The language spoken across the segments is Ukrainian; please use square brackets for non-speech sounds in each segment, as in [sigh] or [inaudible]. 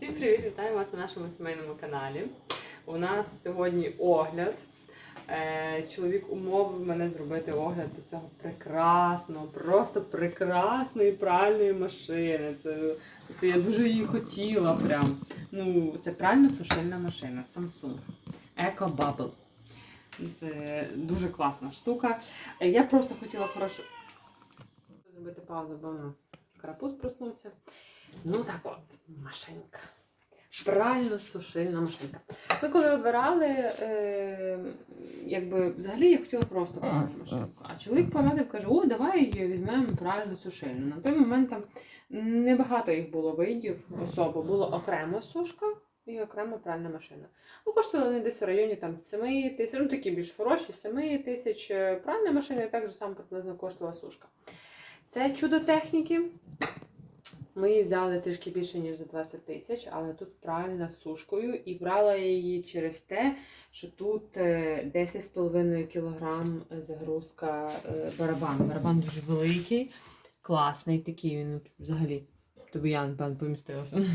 Всім привіт! Вітаю вас на нашому сімейному каналі. У нас сьогодні огляд. Е, Чоловік умовив мене зробити огляд до цього прекрасного, просто прекрасної пральної машини. Це, це я дуже її хотіла. Прям. Ну, це прально-сушильна машина Samsung Eco Bubble. Це дуже класна штука. Е, Я просто хотіла хорошо зробити паузу, бо у нас карапуз проснувся. Ну так от, машинка. Правильно сушильна машинка. Ми коли обирали, е, якби взагалі я хотіла просто пральну машинку. А чоловік порадив, каже, о, давай її візьмемо правильно сушильну. На той момент там небагато їх було видів особо. Було окрема сушка і окрема пральна машина. Ну, коштували вони десь в районі там 7 тисяч, ну такі більш хороші, 7 тисяч пральна машина, і так же само приблизно коштувала сушка. Це чудо техніки. Ми її взяли трішки більше, ніж за 20 тисяч, але тут правильно з сушкою. І брала її через те, що тут е, 10,5 кг загрузка е, барабан. Барабан дуже великий, класний такий, він взагалі. Тобі я, напевно, помістилася. [laughs]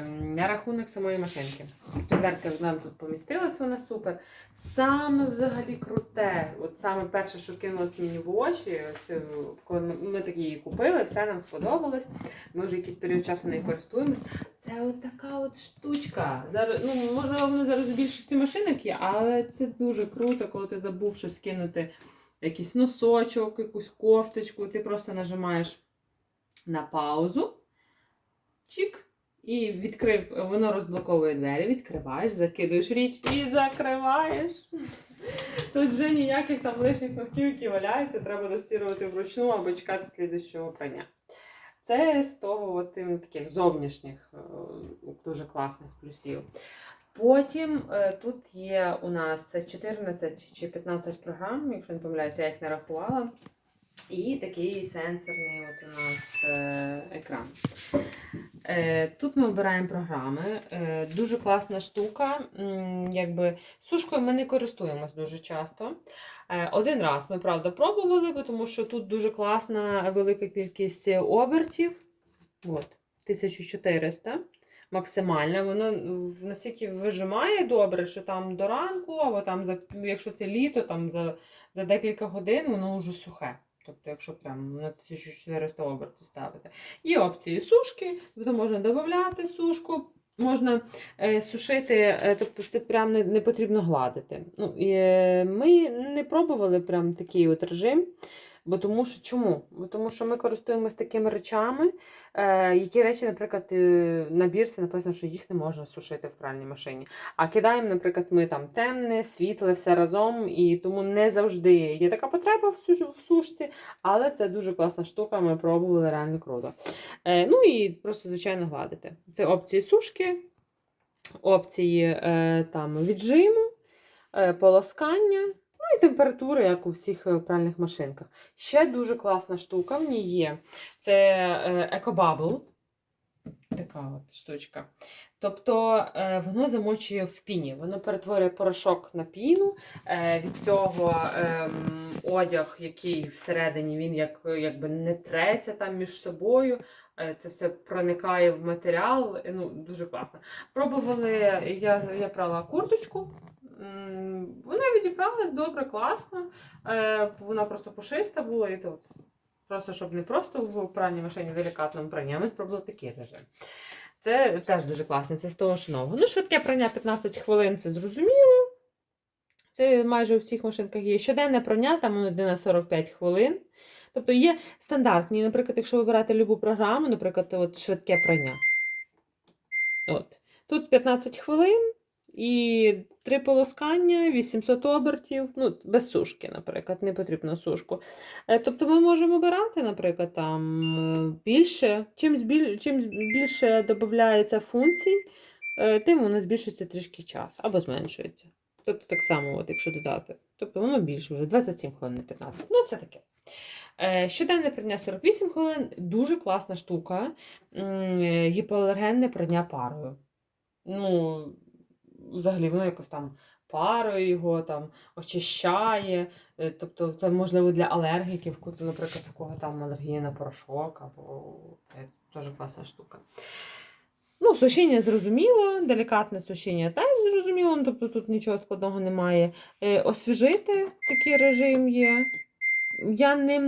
Е, на рахунок самої машинки. Підверка нам тут помістилась, вона супер. Саме взагалі круте, от саме перше, що кинулось мені в очі, е, коли ми, такі її купили, все нам сподобалось. Ми вже якийсь період часу нею користуємось. Це от така от штучка. Зараз, ну, можливо, воно зараз у більшості машинок є, але це дуже круто, коли ти забув щось кинути, якийсь носочок, якусь кофточку, ти просто нажимаєш на паузу. Чик. І відкрив, воно розблоковує двері, відкриваєш, закидуєш річ і закриваєш. Тут вже ніяких там лишніх носків, які валяються, треба достірувати вручну або чекати слідущого прання. Це з того от, таких зовнішніх е, дуже класних плюсів. Потім е, тут є у нас 14 чи 15 програм, якщо не помиляюся, я їх не рахувала. І такий сенсорний от у нас е, екран. Е, Тут ми обираємо програми. Е, Дуже класна штука. Якби сушкою ми не користуємось дуже часто. Один раз ми правда пробували, тому що тут дуже класна велика кількість обертів. От, 1400 максимальна. Воно настільки вижимає добре, що там до ранку, або там якщо це літо, там за, за декілька годин воно вже сухе. Тобто, якщо прямо на 1400 обертів ставити. Є опції сушки, тобто можна додати сушку, можна е, сушити, е, тобто це прям не, не потрібно гладити. Ну, і, е, ми не пробували прям такий от режим. Бо тому що чому? Бо тому що ми користуємося такими речами, е, які речі, наприклад, е, на бірці написано, що їх не можна сушити в пральній машині. А кидаємо, наприклад, ми там темне, світле, все разом, і тому не завжди є така потреба в, суш, в сушці, але це дуже класна штука, ми пробували реально круто. Е, ну і просто, звичайно, гладити. Це опції сушки, опції е, там віджиму, е, полоскання. І температура, як у всіх е, пральних машинках. Ще дуже класна штука в ній є. Це е, EcoBubble. Така от штучка. Тобто е, воно замочує в піні. Воно перетворює порошок на піну. Від цього ем, одяг, який всередині він як, якби не треться там між собою. Це все проникає в матеріал. Ну, дуже класно. Пробували, я, я прала курточку. Вона відібралась добре, класно. Е, Вона просто пушиста була. І тут просто щоб не просто в пральній машині в делікатному пранні, а ми спробували такий режим. Це теж дуже класно, це з того ж нового. Ну, швидке прання 15 хвилин, це зрозуміло. Це майже у всіх машинках є. Щоденне прання, там воно йде на 45 хвилин. Тобто є стандартні, наприклад, якщо ви берете любу програму, наприклад, от швидке прання. От. Тут 15 хвилин і три полоскання, 800 обертів, ну, без сушки, наприклад, не потрібно сушку. Е, Тобто ми можемо обирати, наприклад, там е, більше, чим, збіль... чим більше додається функцій, е, тим воно збільшується трішки час або зменшується. Тобто так само, от, якщо додати. Тобто воно більше вже 27 хвилин, не 15. Ну, це таке. Щоденне прання 48 хвилин дуже класна штука. Гіпоалергенне прання парою. Ну, взагалі, воно якось там парою його там очищає. Е, Тобто, це можливо для алергіків, наприклад, у кого там алергія на порошок, або це дуже класна штука. Ну, сушіння зрозуміло, делікатне сушіння теж зрозуміло, ну, тобто тут нічого складного немає. Е, освіжити такий режим є. Я ним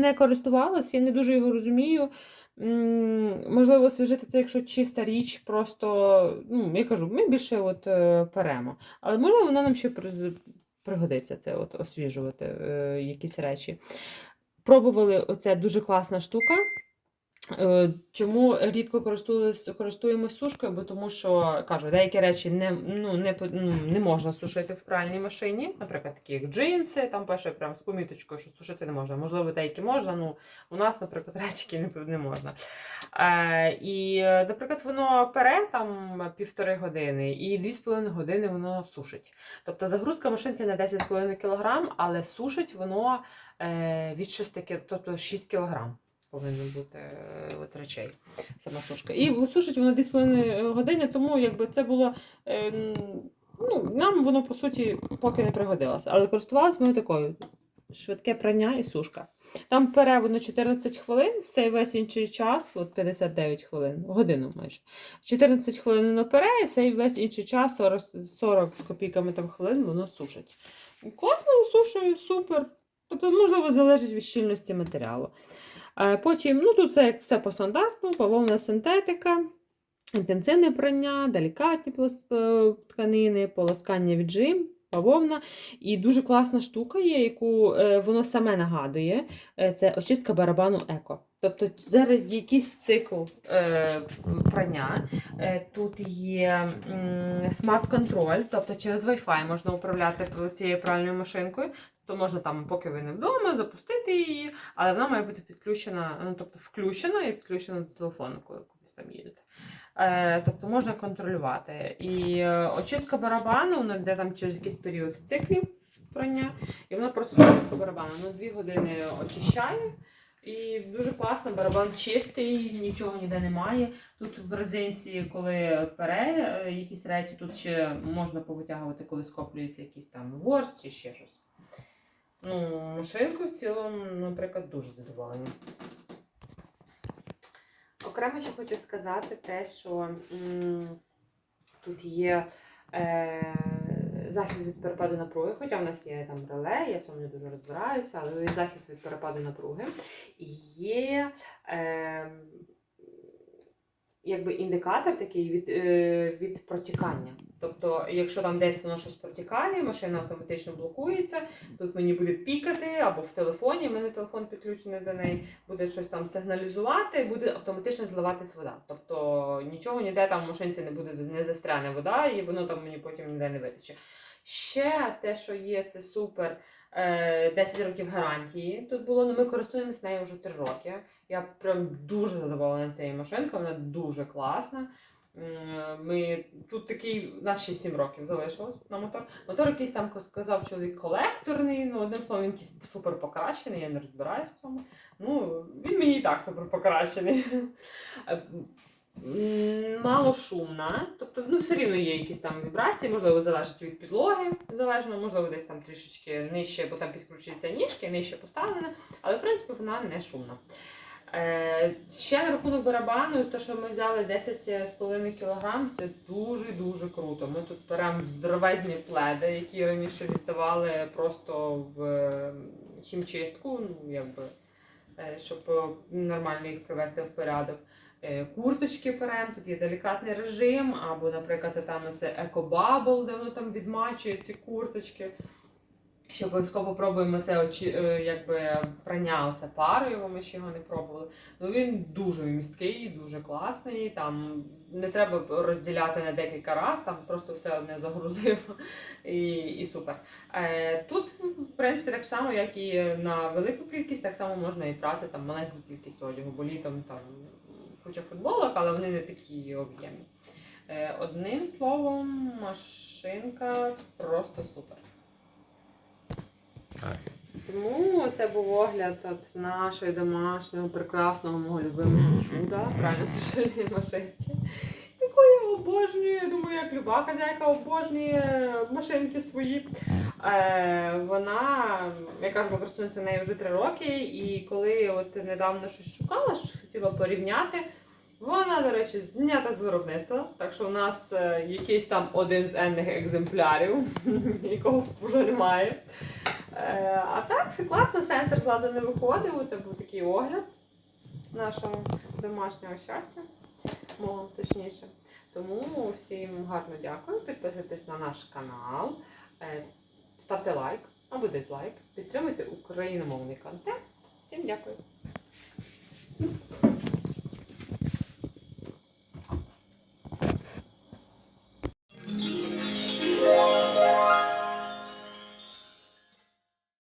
не користувалась, я не дуже його розумію. Можливо, освіжити це, якщо чиста річ, просто, ну, я кажу, ми більше от, е, перемо. Але можливо, вона нам ще пригодиться це от, освіжувати е, якісь речі. Пробували оце дуже класна штука. Е, Чому рідко користуємося сушкою? Бо тому що кажу, деякі речі не, ну, не, ну, не можна сушити в пральній машині, наприклад, такі як джинси, там пише прям з поміточкою, що сушити не можна. Можливо, деякі можна, ну у нас, наприклад, [laughs] речі не, не можна. Е, і, наприклад, воно пере там півтори години, і 2,5 години воно сушить. Тобто загрузка машинки на 10,5 кг, але сушить воно е, від 6 кг, тобто 6 кг повинно бути е, от речей, сама сушка. І сушить воно 2,5 години, тому якби це було. Е, ну, нам воно по суті поки не пригодилося. Але користувалися ми такою. Швидке прання і сушка. Там пере воно 14 хвилин, все весь інший час, от 59 хвилин, годину майже. 14 хвилин воно пере, і все весь інший час, 40, 40 з копійками там хвилин, воно сушить. Класно висушує, супер. Тобто, можливо, залежить від щільності матеріалу. Е, Потім, ну тут це все по стандарту, бавовна синтетика, інтенсивне прання, делікатні е, тканини, полоскання віджим, бавовна. І дуже класна штука є, яку е, воно саме нагадує. Це очистка барабану еко. Тобто зараз якийсь цикл е, прання. Е, тут є смарт-контроль, тобто через Wi-Fi можна управляти цією пральною машинкою. То можна там, поки ви не вдома, запустити її, але вона має бути підключена, ну тобто включена і підключена до телефону, коли кудись там їдете. Е, тобто можна контролювати. І е, очистка барабану, вона йде там через якийсь період циклів прання, і вона просто очистка барабану. Воно дві години очищає. І дуже класно, барабан чистий, нічого ніде немає. Тут в резинці, коли пере е, якісь речі, тут ще можна повитягувати, коли скоплюється якийсь там ворс чи ще щось. Ну, машинку в цілому, наприклад, дуже задоволена. Окремо ще хочу сказати те, що м, тут є е, захист від перепаду напруги, хоча в нас є там реле, я в цьому не дуже розбираюся, але захист від перепаду напруги. Є е, якби індикатор такий від, е, від протікання. Тобто, якщо там десь воно щось протікає, машина автоматично блокується, тут мені буде пікати або в телефоні, в мене телефон підключений до неї, буде щось там сигналізувати, буде автоматично зливатись вода. Тобто нічого ніде там в машинці не буде не застряне вода, і воно там мені потім ніде не витече. Ще те, що є, це супер. Е, 10 років гарантії тут було, але ми користуємося нею вже 3 роки. Я прям дуже задоволена цією машинкою, вона дуже класна. Ми тут такий, у нас ще 7 років залишилось на мотор. Мотор якийсь там сказав чоловік колекторний, ну одним словом, він якийсь супер покращений, я не розбираюсь в цьому. Ну, він мені і так супер покращений. Е, м, Мало шумна, тобто ну, все рівно є якісь там вібрації, можливо, залежить від підлоги, залежно, можливо, десь там трішечки нижче, бо там підкручуються ніжки, нижче поставлена, але в принципі вона не шумна. Е, ще на рахунок барабану, те, що ми взяли 10,5 кг, це дуже-дуже круто. Ми тут беремо здоровезні пледи, які раніше віддавали просто в е, хімчистку, ну, якби, щоб е, нормально їх привести в порядок. Е, Курточки беремо, тут є делікатний режим, або, наприклад, там це екобабл, де воно там відмачує ці курточки. Ще обов'язково пробуємо це е, якби прання оце парою, ми ще його не пробували. Ну він дуже місткий, дуже класний. Там не треба розділяти на декілька разів, там просто все одне загрузив і, і супер. Е, тут, в принципі, так само, як і на велику кількість, так само можна і прати там маленьку кількість одягу, бо літом там куча футболок, але вони не такі об'ємні. Е, одним словом, машинка просто супер. Тому це був огляд от нашої домашнього прекрасного мого любимого чуда, правильно сушильної машинки. Яку я обожнюю. Я думаю, як люба хазяйка обожнює машинки свої. Е, вона, я кажу, ми користуємося нею вже три роки, і коли от недавно щось шукала, щось хотіла порівняти. Вона, до речі, знята з виробництва, так що у нас е, якийсь там один з енних екземплярів, [laughs] якого вже немає. Е, а так, все класно, сенсор з ладу не виходив. Це був такий огляд нашого домашнього щастя, мого точніше. Тому всім гарно дякую. Підписуйтесь на наш канал, е, ставте лайк або дизлайк, підтримуйте україномовний контент. Всім дякую!